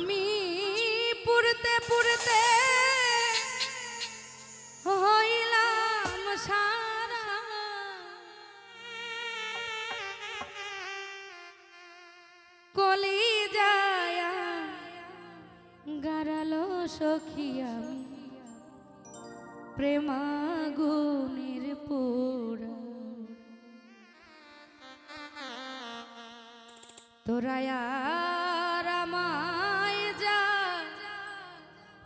আমি পুরতে পুরতে হইলাম সারা। কলি যায় গারালো সখী আমি প্রেমাগুনের পোড়া। তোরায়া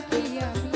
কি আমি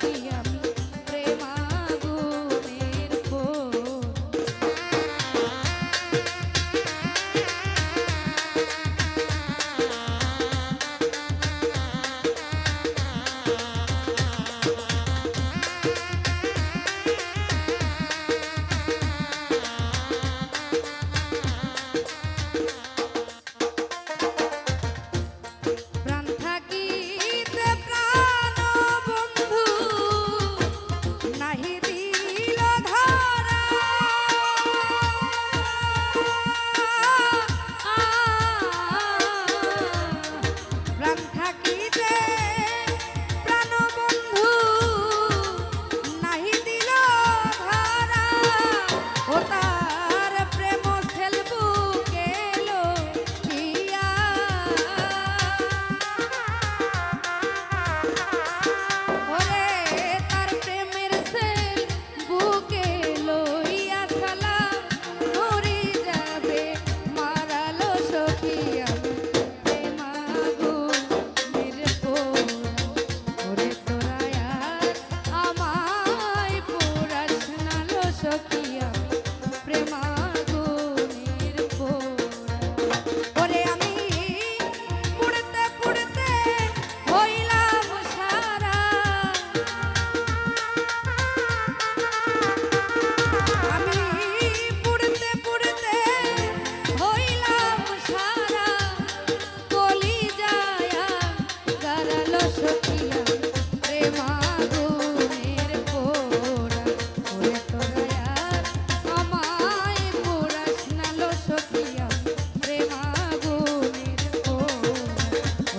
Kiyama.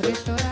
esto